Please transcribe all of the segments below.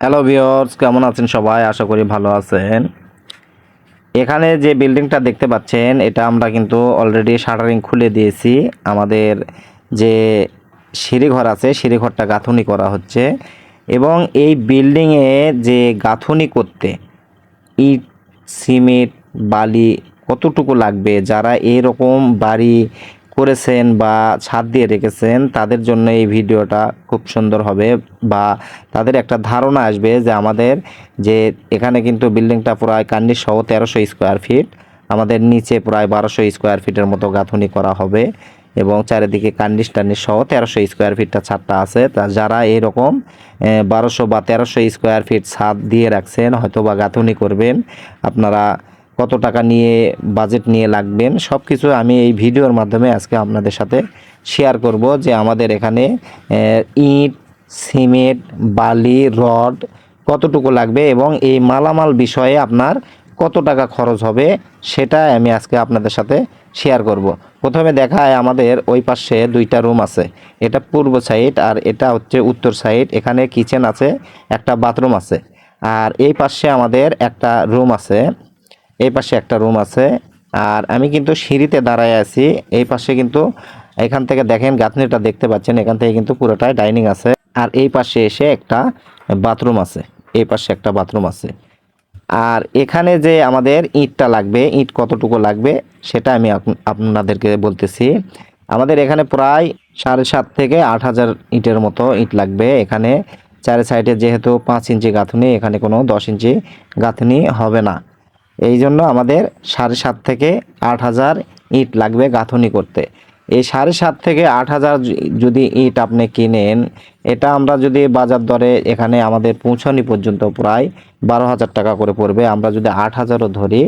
Hello viewers কেমন আছেন সবাই? আশা করি ভালো আছেন। এখানে যে বিল্ডিংটা দেখতে পাচ্ছেন, এটা আমরা কিন্তু অলরেডি শাটারিং খুলে দিয়েছি। আমাদের যে সিঁড়িঘর আছে, সিঁড়িঘরটা গাঁথুনি করা হচ্ছে। এবং এই বিল্ডিংয়ে যে গাঁথুনি করতে ইট, সিমেন্ট, বালি কতটুকু লাগবে, যারা এরকম বাড়ি করেছেন বা ছাদ দিয়ে রেখেছেন, তাদের জন্য এই ভিডিওটা খুব সুন্দর হবে বা তাদের একটা ধারণা আসবে যে আমাদের যে এখানে কিন্তু বিল্ডিংটা প্রায় কান্নি সহ তেরোশো স্কোয়ার ফিট আমাদের নিচে প্রায় বারোশো স্কোয়ার ফিটের মতো গাঁথুনি করা হবে এবং চারিদিকে কান্ডিস টান্ডিস সহ তেরোশো স্কোয়ার ফিটটা ছাদটা আছে। তা যারা এরকম বারোশো বা তেরোশো স্কোয়ার ফিট ছাদ দিয়ে রাখছেন হয়তো বা গাঁথুনি করবেন, আপনারা কত টাকা নিয়ে বাজেট নিয়ে লাগবেন সব কিছু আমি এই ভিডিওর মাধ্যমে আজকে আপনাদের সাথে শেয়ার করব যে আমাদের এখানে ইট, সিমেন্ট, বালি, রড কতটুকু লাগবে এবং এই মালামাল বিষয়ে আপনার কত টাকা খরচ হবে সেটা আমি আজকে আপনাদের সাথে শেয়ার করব। প্রথমে দেখায় আমাদের ওই পাশে দুইটা রুম আছে। এটা পূর্ব সাইড আর এটা হচ্ছে উত্তর সাইড এখানে কিচেন আছে, একটা বাথরুম আছে। আর এই পাশে আমাদের একটা রুম আছে। এই পাশে একটা রুম আছে। আর আমি কিন্তু সিঁড়িতে দাঁড়ায় আছি। এই পাশে কিন্তু এখান থেকে দেখেন গাঁথনিটা দেখতে পাচ্ছেন, এখান থেকে কিন্তু পুরোটাই ডাইনিং আছে। আর এই পাশে এসে একটা বাথরুম আছে। এই পাশে একটা বাথরুম আছে। আর এখানে যে আমাদের ইটটা লাগবে, ইট কতটুকু লাগবে, সেটা আমি আপ- আপনাদেরকে বলতেছি। আমাদের এখানে প্রায় সাড়ে সাত থেকে আট হাজার ইটের মতো ইট লাগবে। এখানে চারি সাইডে যেহেতু পাঁচ ইঞ্চি গাঁথনি, এখানে কোনো দশ ইঞ্চি গাঁথনি হবে না। এই জন্য আমাদের সাড়ে সাত থেকে আট হাজার ইট লাগবে গাঁথনি করতে। এই সাড়ে সাত থেকে আট হাজার যদি ইট আপনি কিনেন, এটা আমরা যদি বাজার দরে এখানে আমাদের পৌঁছানি পর্যন্ত প্রায় বারো হাজার টাকা করে পড়বে। আমরা যদি আট হাজারও ধরি,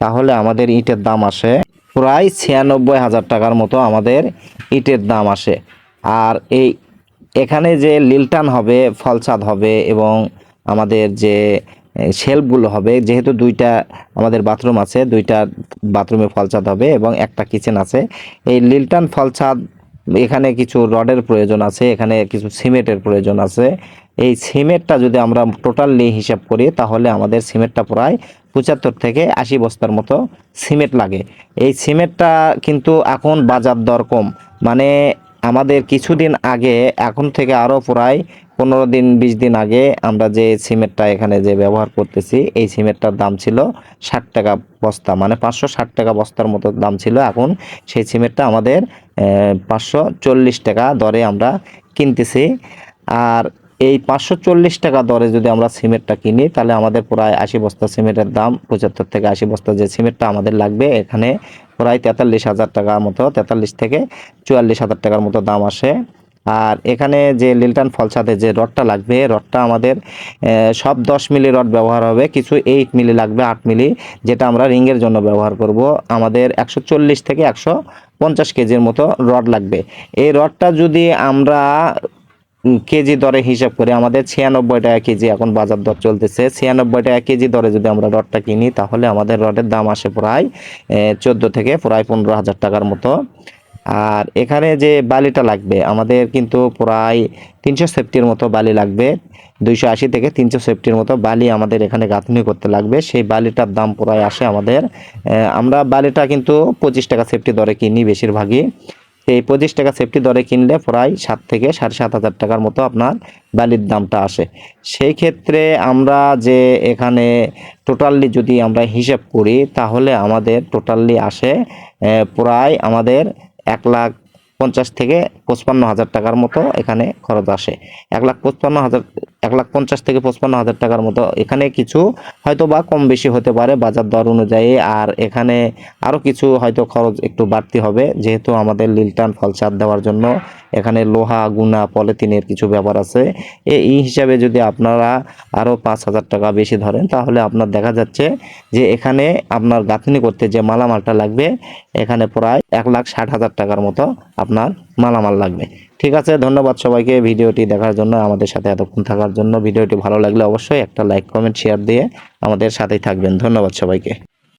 তাহলে আমাদের ইটের দাম আসে প্রায় ছিয়ানব্বই হাজার টাকার মতো আমাদের ইটের দাম আসে। আর এই এখানে যে লিলটান হবে, ফলসাদ হবে এবং আমাদের যে শেলফগুলো হবে। যেহেতু দুইটা আমাদের বাথরুম আছে, দুইটা বাথরুমে ফলসাদ হবে এবং একটা কিচেন আছে। এই লিলটান ফলসাদ এখানে কিছু রডের প্রয়োজন আছে, এখানে কিছু সিমেন্টের প্রয়োজন আছে। এই সিমেন্টটা যদি আমরা টোটালি হিসাব করি, তাহলে আমাদের সিমেন্টটা প্রায় পঁচাত্তর থেকে আশি বস্তার মতো সিমেন্ট লাগে। এই সিমেন্টটা কিন্তু এখন বাজার দর কম। মানে আমাদের কিছুদিন আগে, এখন থেকে আরও প্রায় পনেরো দিন, বিশ দিন আগে আমরা যে সিমেন্টটা এখানে যে ব্যবহার করতেছি, এই সিমেন্টটার দাম ছিল ষাট টাকা বস্তা মানে পাঁচশো ষাট টাকা বস্তার মতো দাম ছিল। এখন সেই সিমেন্টটা আমাদের পাঁচশো চল্লিশ টাকা দরে আমরা কিনতেছি। আর এই পাঁচশো চল্লিশ টাকা দরে যদি আমরা সিমেন্টটা কিনি, তাহলে আমাদের প্রায় আশি বস্তা সিমেন্টের দাম, পঁচাত্তর থেকে আশি বস্তা যে সিমেন্টটা আমাদের লাগবে, এখানে প্রায় তেতাল্লিশ হাজার টাকা মতো, তেতাল্লিশ থেকে চুয়াল্লিশ হাজার টাকার মতো দাম আসে। আর এখানে যে লিলটান ফলসাতে যে রডটা লাগবে, রডটা আমাদের সব দশ মিলি রড ব্যবহার হবে, কিছু এইট মিলি লাগবে, আট মিলি, যেটা আমরা রিংয়ের জন্য ব্যবহার করব। আমাদের একশো চল্লিশ থেকে একশো পঞ্চাশ কেজির মতো রড লাগবে। এই রডটা যদি আমরা কেজি দরে হিসাব করে, আমাদের ছিয়ানব্বই টাকা কেজি এখন বাজার দর চলতেছে। ছিয়ানব্বই টাকা কেজি দরে যদি আমরা রডটা কিনি, তাহলে আমাদের রডের দাম আসে প্রায় চোদ্দ থেকে প্রায় পনেরো হাজার টাকার মতো। আর এখানে যে বালিটা লাগবে, আমাদের কিন্তু প্রায় তিনশো সেফটির মতো বালি লাগবে। দুইশো আশি থেকে তিনশো সেফটির মতো বালি আমাদের এখানে গাঁথনি করতে লাগবে। সেই বালিটার দাম প্রায় আসে আমাদের আমরা বালিটা কিন্তু পঁচিশ টাকা সেফটি দরে কিনি বেশিরভাগই। এই পঁচিশ টাকা সেফটি দরে কিনলে প্রায় সাত থেকে সাড়ে সাত হাজার টাকার মতো আপনার বালির দামটা আসে। সেই ক্ষেত্রে আমরা যে এখানে টোটালি যদি আমরা হিসেব করি, তাহলে আমাদের টোটালি আসে প্রায় আমাদের এক লাখ পঞ্চাশ থেকে পঁচপান্ন হাজার টাকার মতো এখানে খরচ আসে। এক লাখ পঁচপান্ন হাজার এক লাখ পঞ্চাশ থেকে পঁচপান্ন হাজার টাকার মতো। এখানে কিছু হয়তো বা কম বেশি হতে পারে বাজার দর অনুযায়ী। আর এখানে আরও কিছু হয়তো খরচ একটু বাড়তি হবে, যেহেতু আমাদের লিলটান ফলসাদ দেওয়ার জন্য এখানে লোহা, গুনা, পলিথিনের কিছু ব্যাপার আছে। এই হিসাবে যদি আপনারা আরও পাঁচ হাজার টাকা বেশি ধরেন, তাহলে আপনার দেখা যাচ্ছে যে এখানে আপনার গাঁথনি করতে যে মালামালটা লাগবে, এখানে প্রায় এক লাখ ষাট হাজার টাকার মতো আপনার মালামাল লাগবে। ঠিক আছে, ধন্যবাদ সবাইকে ভিডিওটি দেখার জন্য, আমাদের সাথে এতক্ষণ থাকার জন্য। ভিডিওটি ভালো লাগলে অবশ্যই একটা লাইক, কমেন্ট শেয়ার দিয়ে আমাদের সাথেই থাকবেন। ধন্যবাদ সবাইকে।